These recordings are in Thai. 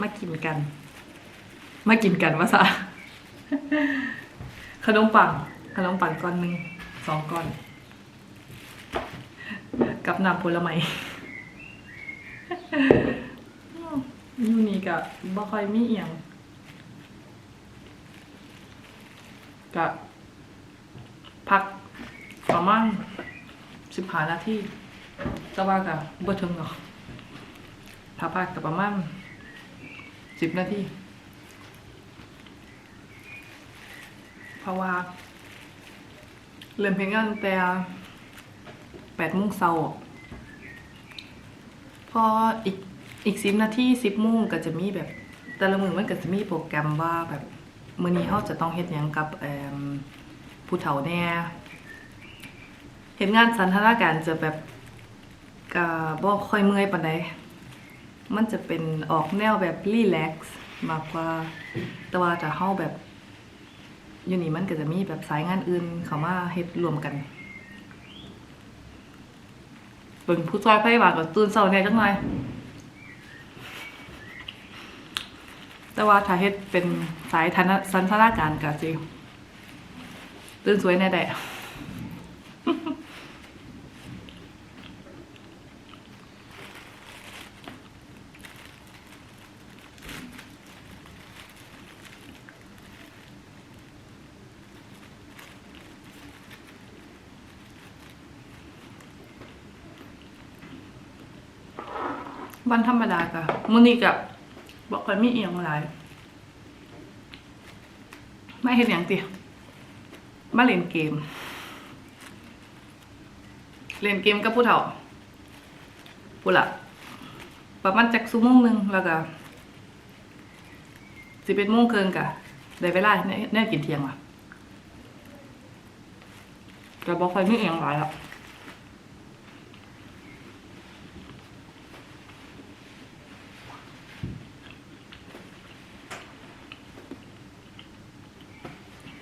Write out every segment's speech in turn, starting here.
มากินกัน มากินกันวะซะขนมปัง ขนมปังก้อนหนึ่งสองก้อน กับน้ำผลไม้อยู่นี่ก็บ่ค่อยมีเอียงก็พักประมาณสิบห้านาทีแต่ว่าก็บ่ถึงหรอกถ้าพักก็ประมาณ สิบนาทีเพราะว่า เริ่มเพลงงานแต่แปดโมงเช้าพออีกอีกสิบนาทีสิบโมงก็จะมีแบบ แต่ละมือมันก็จะมีโปรแกรมว่าแบบมื้อนี้เราจะต้องเฮ็ดหยังกับผู้เฒ่าแน่เฮ็ดงานสันทนาการจะแบบก็บ่ค่อยเมื่อยปานใด มันจะเป็นออกแนวแบบรีแลกซ์มากกว่า แต่ว่าถ้าเฮาแบบอยู่นี่มันก็จะมีแบบสายงานอื่นเข้ามาเฮ็ดรวมกันเบิ่งผู้ช่วยพยาบาลก็ตื่นเช้าแน่จังหน่อยแต่ว่าถ้าเฮ็ดเป็นสายทันสันทนาการก็สิตื่นสวยแน่ได้ วันธรรมดาก็มื้อนี้ก็บ่ค่อยมีเอียงหลายไม่เฮ็ดหยังติมาเล่นเกม เล่นเกมกับผู้เฒ่าผู้ละประมาณจักชั่วโมงหนึ่งแล้วก็11โมงเครึ่งก็ได้เวลาแน่แน่กินเที่ยงว่ะก็บ่ค่อยมีเอียงหลายแล้ว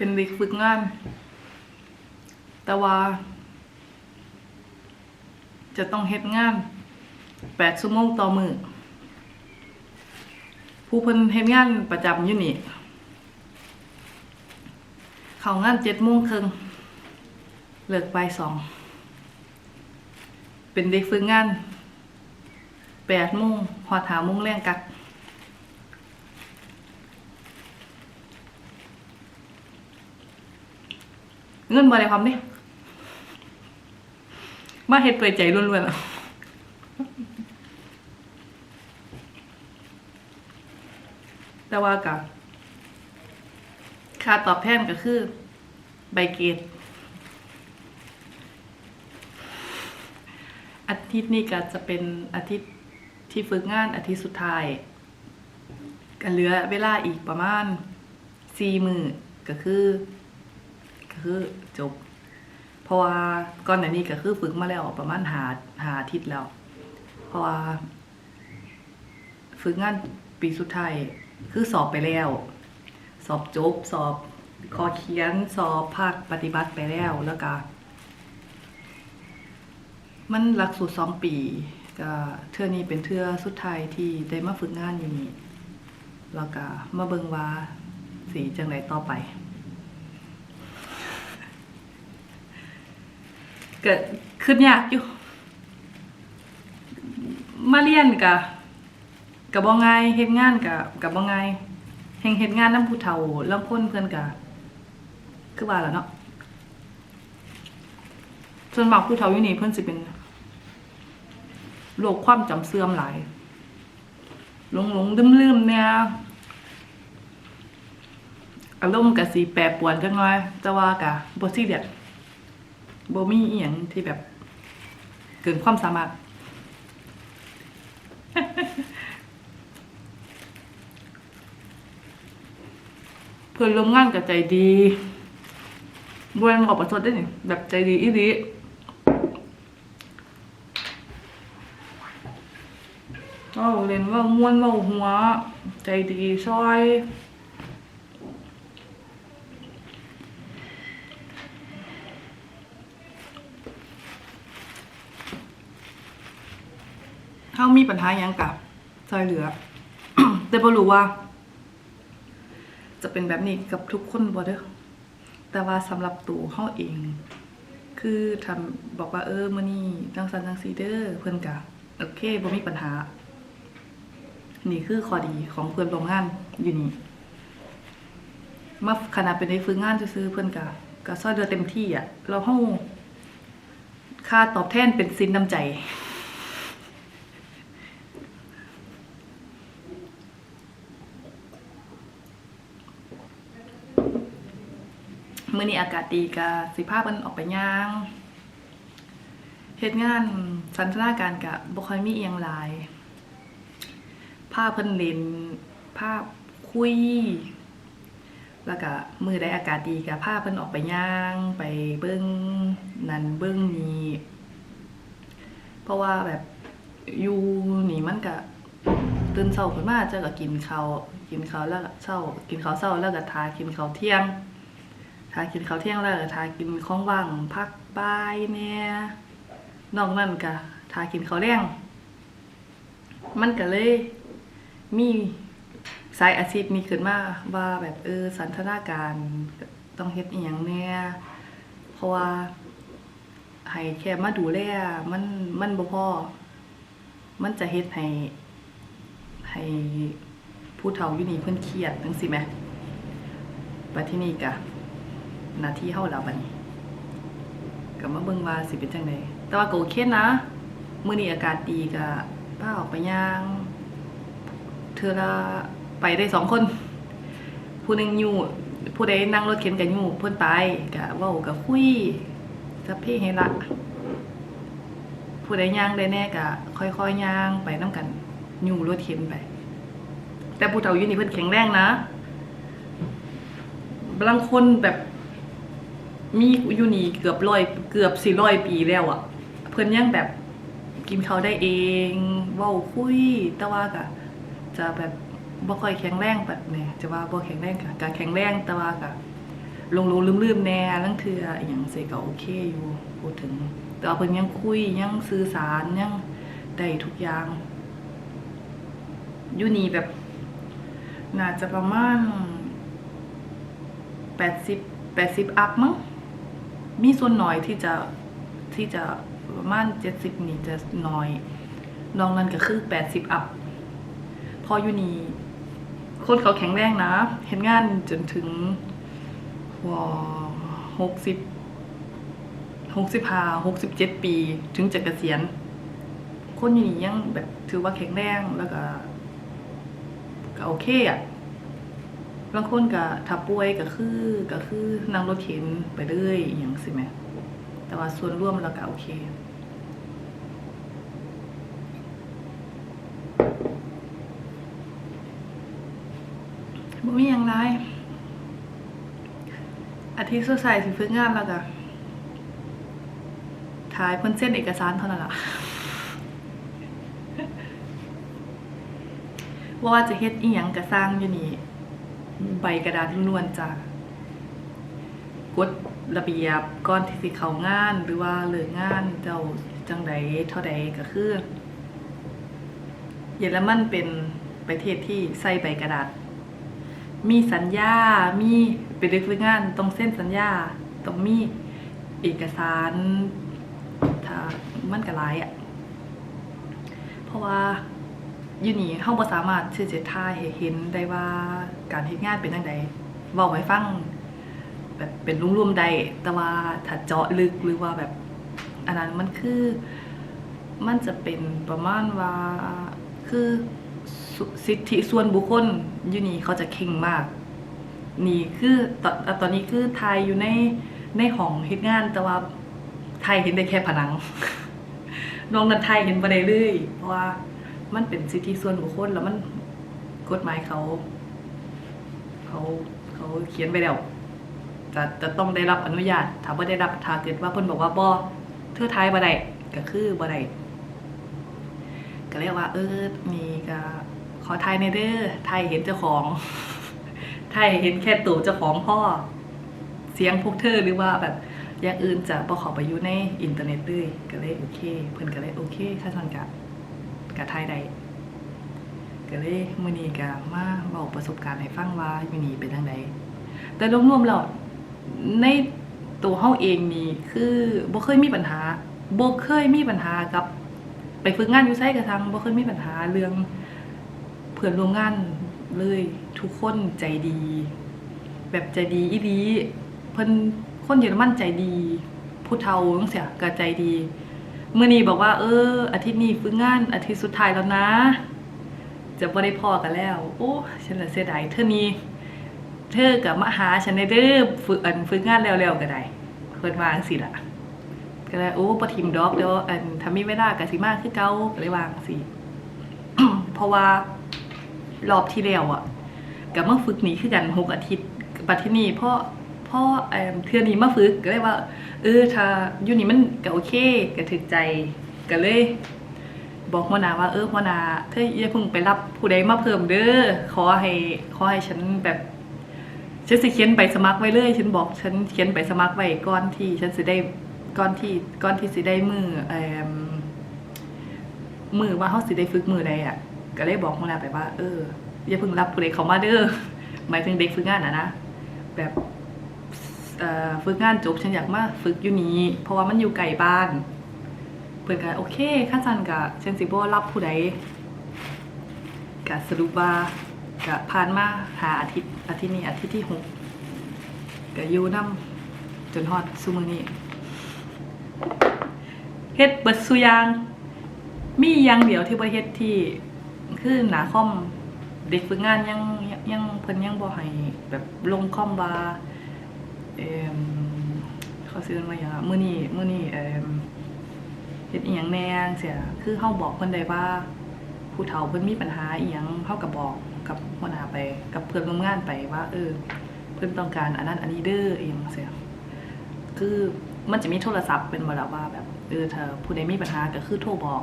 เป็นเด็กฝึกงาน แต่ว่า จะต้องเฮ็ดงานแปดชั่วโมงต่อมือผู้เพิ่นเฮ็ดงานประจำอยู่นี่ เข้างานเจ็ดโมงครึ่งเลิกบ่ายสองเป็นเด็กฝึกงานแปดโมงหอดหาโมงแรงกัก เงินมาในความนี่มาเฮ็ดเปิดใจล้วนๆอะแต่ว่ากับค่าตอบแทนก็คือ ใบเกตอาทิตย์นี้ก็จะเป็นอาทิตย์ที่ฝึกงานอาทิตย์สุดท้ายก็เหลือเวลาอีกประมาณสี่มือก็คือ คือจบ เพราะว่าก่อนหน้านี้ก็คือฝึกมาแล้วประมาณหาหาอาทิตย์แล้ว เพราะว่า ฝึกงานปีสุดท้ายคือสอบไปแล้ว สอบจบ สอบคอเขียนสอบภาคปฏิบัติไปแล้วแล้วก็มันหลักสูตรสองปีก็เทื่อนี้เป็นเทื่อสุดท้ายที่ได้มาฝึกงานอยู่นี่แล้วก็มาเบิงว่าสีจังไรต่อไป เกิดขึ้นยากอยู่ มาเรียนกะกับบ่ง่ายเฮ็ดงานกะกับบ่ง่ายแห่งเฮ็ดงานน้ำผู้เฒ่าลางคนเพิ่นกะคือว่าล่ะเนาะส่วนมากผู้เฒ่าอยู่นี่เพิ่นสิเป็นโรคความจำเสื่อมหลายหลงหลงลืมลืมเนี่ยอารมณ์ก็สิแปรปวนจังหน่อยแต่ว่ากะบ่ซีเรียส บมีเอียงที่แบบ เกินความสามารถ เพื่อนร่วมงานกับใจดีบวนออกประชดได้หนี่แบบใจดีอีดีก็เล่นว่าม่วนเว่าหัว ใจดีซอย เขามีปัญหาหยังกับซอยเหลือ แต่บ่รู้ว่า จะเป็นแบบนี้กับทุกคนบ่เด้อแต่ว่าสำหรับตัวเฮาเอง คือทำบอกว่าเออมื้อนี้จังซันจังซีเด้อเพิ่นก็โอเคบ่มีปัญหา นี่คือข้อดีของเพื่อนร่วมงานอยู่นี่มาขนาดเป็นได้ฝึกงานซื่อเพิ่อนก็ก็ซอยเดือเต็มที่อะ เราเฮาค่าตอบแทนเป็นสินน้ำใจ มื้อนี้อากาศดีก็สิพาพิ่นออกไปย่างเฮ็ดงานสันทนาการก็บ่ค่อยมีเอียงหลายภาพเพิ่นเล่นภาพคุย แล้วก็มือได้อากาศดีก็พาเพิ่นออกไปย่างไปเบิ้งนั่นเบิ้งนี้เพราะว่าแบบอยู่นี่มันก็ตื่นเช้าขึ้นมาเจ้าก็กินข้าวกินข้าวแล้วก็เช้ากินข้าวเช้าแล้วก็ทากินข้าวเที่ยง ทากินข้าวเที่ยงแล้วทากินของว่างพักบ่ายแหน่ยนอกนั้นก็ทากินข้าวแรงมันก็เลย มีสายอาชีพนี้ขึ้นมาว่าแบบเออสันทนาการต้องเฮ็ดอีหยังแหน่ยเพราะว่าให้แค่มาดูแลมันมันบ่พอมันจะเฮ็ดให้ให้ผู้เฒ่าอยู่นี่เพิ่นเครียดจังซี่แหมบัดทีนี้ก็ หน้าที่เฮาแล้วบัดนี้ก็มาเบิ่งว่าสิเป็นจังไดแต่ว่าก็โอเคนะมื้อนี้อากาศดีก็พาออกไปย่างเธอละไปได้สองคน ผู้หนึ่งอยู่ผู้ใดนั่งรถเข็นกันอยู่เพิ่นไปกะเว้ากับคุยสัพเพให้ละผู้ใดย่างได้แน่กะค่อยๆย่างไปน้ำกันอยู่รถเข็นไป แต่ผู้เฒ่าอยู่นี่เพิ่นแข็งแรงนะบางคนแบบ มีอยู่นี่เกือบร้อยเกือบสี่ร้อยปีแล้วอะ่ะ เพิ่นยังแบบกินเขาได้เองเว้าคุยแต่ว่าก็จะแบบบ่ค่อยแข็งแรงแบบเนี้จะว่าบ่แข็งแรงค่ะก็แข็งแรงแต่ว่าก็ลงๆลืมๆแน่ลังเทื่ออหยังสิก็โอเคอยู่พูดถึง แต่ว่าเพิ่นยังคุยยังสื่อสารยังได้ทุกอย่างอยู่นี่แบบ น่าจะประมาณ80 80อัพมั้ง มีส่วนน้อยที่จะที่จะประมาณเจ็ดสิบนี่จะน้อยนอกนั้นก็คือแปดสิบอัพพออยู่นี่คนเขาแข็งแรงนะ เห็นงานจนถึงว่าหกสิบหกสิบห้าหกสิบเจ็ดปี ถึงจะเกษียณ คนอยู่นี่ยังแบบถือว่าแข็งแรงแล้วก็ก็โอเคอะ บางคนก็ถ้าป่วยก็คือก็คือนั่งรถเข็นไปเรื่อยอย่างสิแหม่แต่ว่าส่วนร่วมแล้วก็โอเคบ่มีหยังไรอาทิตย์สุดท้ายสิฝึกงานแล้วก็ถ่ายเพิ่นเส้นเอกสารเท่านั้นล่ะว่าจะเฮ็ดอีหยังก็สร้างอยู่นี่ ใบกระดาษล้วนๆจ้ะกฎระเบียบก่อนที่สิเข้างานหรือว่าเลิกงานเจ้าจังใดเท่าใดก็คือเยอรมันเป็นประเทศที่ใส่ใบกระดาษ มีสัญญา มีเป็นเด็กฝึกงานต้องเซ็นสัญญาต้องมีเอกสารถ้ามันก็หลายอะ เพราะว่าอยู่นี่เฮาบ่สามารถที่จะถ่าเห็นได้ว่า การเฮ็ดงานเป็นจังไดเว้าให้ฟังแบบเป็นรวมๆใดแต่ว่าถ้าเจาะลึกหรือว่าแบบอันนั้นมันคือมันจะเป็นประมาณว่าคือสิทธิส่วนบุคคลอยู่นี่เขาจะเข่งมาก นี่คือตอนตอนนี้คือไทยอยู่ในในห้องเฮ็ดงานแต่ว่าไทยเห็นได้แค่ผนังนอกนั้นไทยเห็นบ่ได้เลย เพราะว่ามันเป็นสิทธิส่วนบุคคลแล้วมันกฎหมายเขา เขาเขาเขียนไปแล้วจะจะต้องได้รับอนุญาตถ้าบ่ได้รับถ้าเกิดว่าเพิ่นบอกว่าบ่เธอทายบ่ได้ก็คือบ่ได้ก็เรียกว่า เออนี่ก็ขอทายในเด้อทายเห็นเจ้าของทายเห็นแค่ตัวเจ้าของพ่อ เสียงพวกเธอหรือว่าแบบอย่างอื่นจะบ่ขอไปอยู่ในอินเทอร์เน็ตเลยก็เลยโอเค เพิ่นก็เลยโอเคถ้าซั่นก็ก็ทายได้ ก็เลยมื้อนี้ก็มาเว้าประสบการณ์ให้ฟังว่ามื้อนี้เป็นจังไดแต่รวมๆแล้วในตัวเฮาเองนี่คือบ่เคยมีปัญหาบ่เคยมีปัญหากับ ไปฝึกงานอยู่ไสก็ทางบ่เคยมีปัญหาเรื่องเพื่อนร่วมงานเลยทุกคนใจดี แบบใจดีอีหลีเพิ่นคนเยอรมันใจดี ผู้เฒ่าจังซี่ก็ใจดีมื้อนี้บอกว่า เอออาทิตย์นี้ฝึกงานอาทิตย์สุดท้ายแล้วนะ จะบ่ได้พอกันแล้วโอ้ฉันละเสียดายเธอนี้เธอก็มาหาฉันได้เด้อฝึกอันฝึกงานแล้วๆก็ได้เพิ่นวางซี่ล่ะก็เลยโอ้บ่ทิมดอกเดี๋ยวอันถ้ามีเวลาก็สิมาคือเก่าก็เลยวางซี่เพราะว่ารอบที่แล้วอะก็มาฝึกนี้คือกันหกอาทิตย์บัดที่นี่เพราะเพราะเอ่อเทือนี้มาฝึกก็เลยว่า เออถ้าอยู่นี่มันก็โอเคก็ถึกใจก็เลย บอกหัวหน้าว่าเออหัวหน้าเธออย่าเพิ่งไปรับผู้ใดมาเพิ่มเด้อขอให้ขอให้ฉันแบบฉันสิเขียนใบสมัครไว้เลยฉันบอกฉันเขียนใบสมัครไว้ก่อนที่ฉันสิได้ก่อนที่ก่อนที่สิได้มือเอ่มมือว่าเฮาสิได้ฝึกมือใดอะ ก็เลยบอกหัวหน้าไปว่า เอออย่าเพิ่งรับผู้ใดเขามาเด้อหมายถึงเด็กฝึกงานอะนะแบบฝึกงานจบฉันอยากมาฝึกอยู่นี้เพราะว่ามันอยู่ไกลบ้าน เพิ่นก็โอเคข้าจันกะเชนสิบ่รับผู้ใดกะสรุปว่ากะผ่านมาหาอาทิตย์อาทิตย์นี้อาทิตย์ที่หกกะอยู่นํจนฮอดซุมือนี้เฮ็ดเบิดซุยาง มีย่างเดียวที่บ่เฮ็ดที่คือหนาคอมเด็กฝึกงานยังยังเพิ่นยังบ่ให้แบบลงคอมว่าเอ่มเขาซื้อมาหยังมื้อนี้มื้อนี้เอ่ม เฮ็ดอีหยังแน่จั่งซี้คือเฮาบอกเพิ่นได้ว่า ผู้เฒ่าเพิ่นมีปัญหาอีหยังเฮาก็บอกกับหัวหน้าไป กับเพื่อนร่วมงานไปว่า เออ เพิ่นต้องการอันนั้นอันนี้เด้ออีหยังจั่งซี้คือมันจะมีโทรศัพท์เป็นบ่ล่ะว่าแบบเออถ้าผู้ใดมีปัญหาก็คือโทรบอก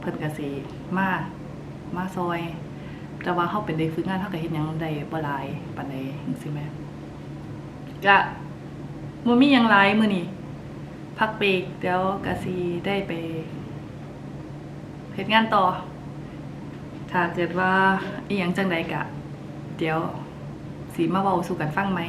เพิ่นก็สิมามาซอยแต่ว่าเฮาเป็นเด็กฝึกงานเฮาก็เฮ็ดหยังได้บ่หลายปานใดจังซี่แหมก็บ่มีหยังหลายมื้อนี้ พักเบรกเดี๋ยวกะซีได้ไปเฮ็ดงานต่อ ถ้าเกิดว่าอีหยังจังใดกะ เดี๋ยวสีมาเว้าสู่กันฟังไหม